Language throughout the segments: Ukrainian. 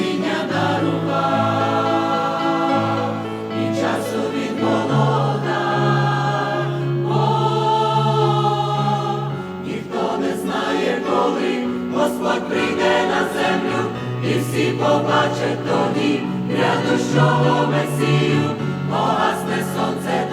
спасіння дарував і часу від голода, Бог ніхто не знає, коли Господь прийде на землю, і всі побачать тоді, рядущого Месію, погасне сонце.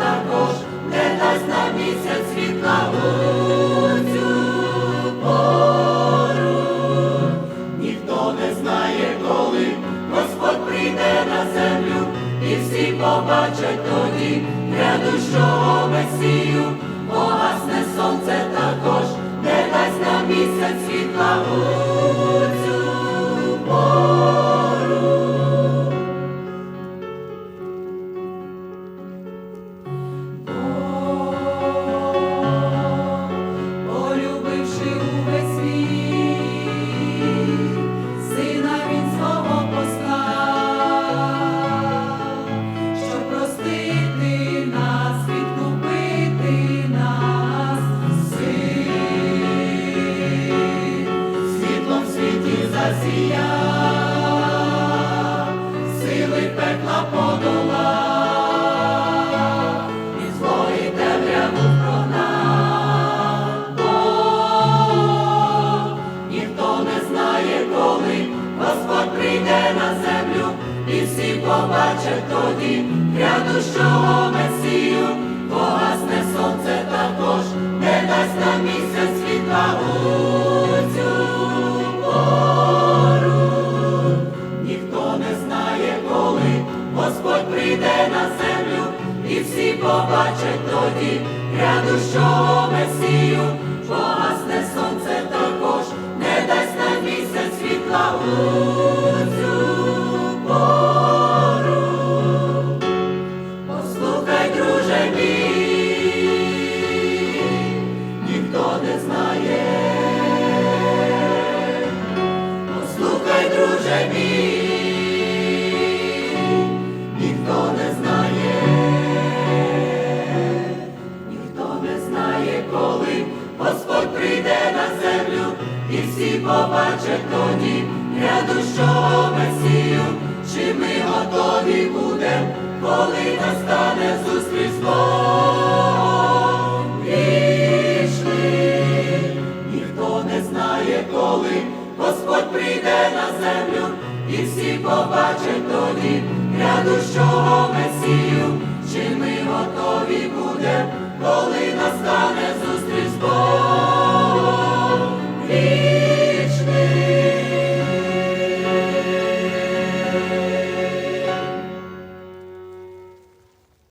Побачать тоді грядущого Месію, погасне сонце також, не дасть на місяць світла і всі побачать тоді грядущого Месію, погасне Господь прийде на землю, і всі побачать тоді грядущого Месію, побачать тоді грядущого Месію, чи ми готові будемо, коли настане зустріч з Богом. Ніхто не знає, коли Господь прийде на землю, і всі побачать тоді грядущого Месію, чи ми готові будемо, коли